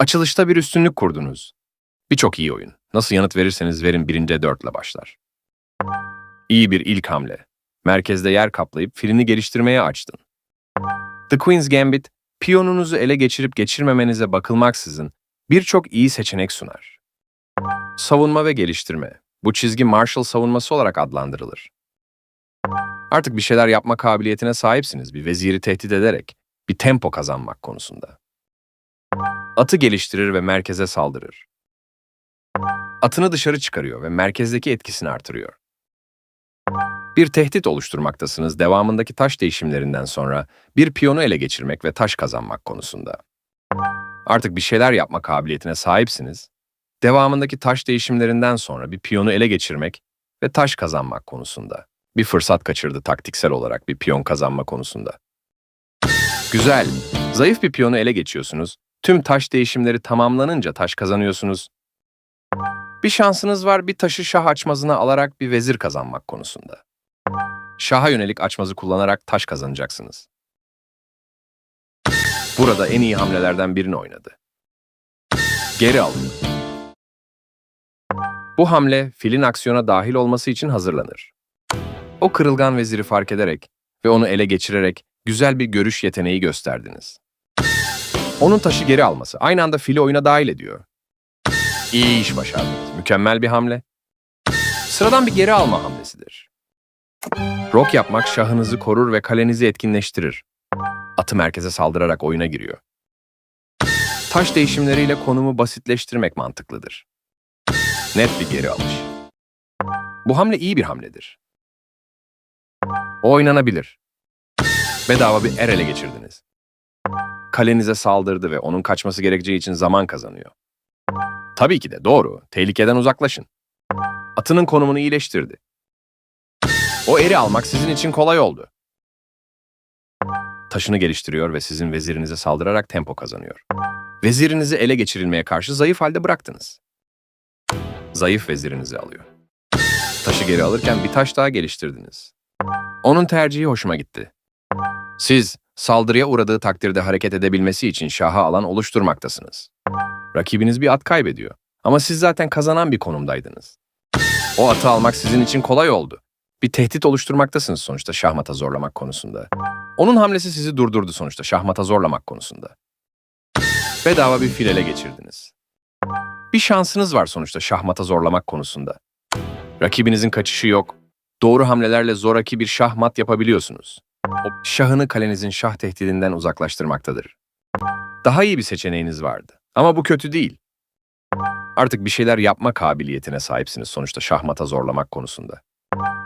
Açılışta bir üstünlük kurdunuz. Birçok iyi oyun. Nasıl yanıt verirseniz verin birinde dörtle başlar. İyi bir ilk hamle. Merkezde yer kaplayıp filini geliştirmeye açtın. The Queen's Gambit, piyonunuzu ele geçirip geçirmemenize bakılmaksızın birçok iyi seçenek sunar. Savunma ve geliştirme. Bu çizgi Marshall savunması olarak adlandırılır. Artık bir şeyler yapma kabiliyetine sahipsiniz bir veziri tehdit ederek bir tempo kazanmak konusunda. Atı geliştirir ve merkeze saldırır. Atını dışarı çıkarıyor ve merkezdeki etkisini artırıyor. Bir tehdit oluşturmaktasınız devamındaki taş değişimlerinden sonra bir piyonu ele geçirmek ve taş kazanmak konusunda. Artık bir şeyler yapma kabiliyetine sahipsiniz. Devamındaki taş değişimlerinden sonra bir piyonu ele geçirmek ve taş kazanmak konusunda. Bir fırsat kaçırdı taktiksel olarak bir piyon kazanma konusunda. Güzel. Zayıf bir piyonu ele geçiyorsunuz. Tüm taş değişimleri tamamlanınca taş kazanıyorsunuz. Bir şansınız var bir taşı şah açmazına alarak bir vezir kazanmak konusunda. Şaha yönelik açmazı kullanarak taş kazanacaksınız. Burada en iyi hamlelerden birini oynadı. Geri alın. Bu hamle filin aksiyona dahil olması için hazırlanır. O kırılgan veziri fark ederek ve onu ele geçirerek güzel bir görüş yeteneği gösterdiniz. Onun taşı geri alması aynı anda fili oyuna dahil ediyor. İyi iş başardınız. Mükemmel bir hamle. Sıradan bir geri alma hamlesidir. Rok yapmak şahınızı korur ve kalenizi etkinleştirir. Atı merkeze saldırarak oyuna giriyor. Taş değişimleriyle konumu basitleştirmek mantıklıdır. Net bir geri alış. Bu hamle iyi bir hamledir. O oynanabilir. Bedava bir er ele geçirdiniz. Kalenize saldırdı ve onun kaçması gerekeceği için zaman kazanıyor. Tabii ki de doğru. Tehlikeden uzaklaşın. Atının konumunu iyileştirdi. O eri almak sizin için kolay oldu. Taşını geliştiriyor ve sizin vezirinize saldırarak tempo kazanıyor. Vezirinizi ele geçirilmeye karşı zayıf halde bıraktınız. Zayıf vezirinizi alıyor. Taşı geri alırken bir taş daha geliştirdiniz. Onun tercihi hoşuma gitti. Siz saldırıya uğradığı takdirde hareket edebilmesi için şaha alan oluşturmaktasınız. Rakibiniz bir at kaybediyor. Ama siz zaten kazanan bir konumdaydınız. O atı almak sizin için kolay oldu. Bir tehdit oluşturmaktasınız sonuçta şahmata zorlamak konusunda. Onun hamlesi sizi durdurdu sonuçta şahmata zorlamak konusunda. Bedava bir fil ele geçirdiniz. Bir şansınız var sonuçta şahmata zorlamak konusunda. Rakibinizin kaçışı yok. Doğru hamlelerle zoraki bir şahmat yapabiliyorsunuz. Şahını kalenizin şah tehdidinden uzaklaştırmaktadır. Daha iyi bir seçeneğiniz vardı. Ama bu kötü değil. Artık bir şeyler yapma kabiliyetine sahipsiniz sonuçta şahmata zorlamak konusunda.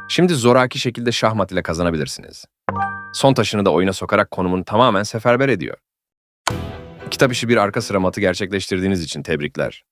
Şimdi zoraki şekilde şahmat ile kazanabilirsiniz. Son taşını da oyuna sokarak konumunu tamamen seferber ediyor. Kitap işi bir arka sıra matı gerçekleştirdiğiniz için tebrikler.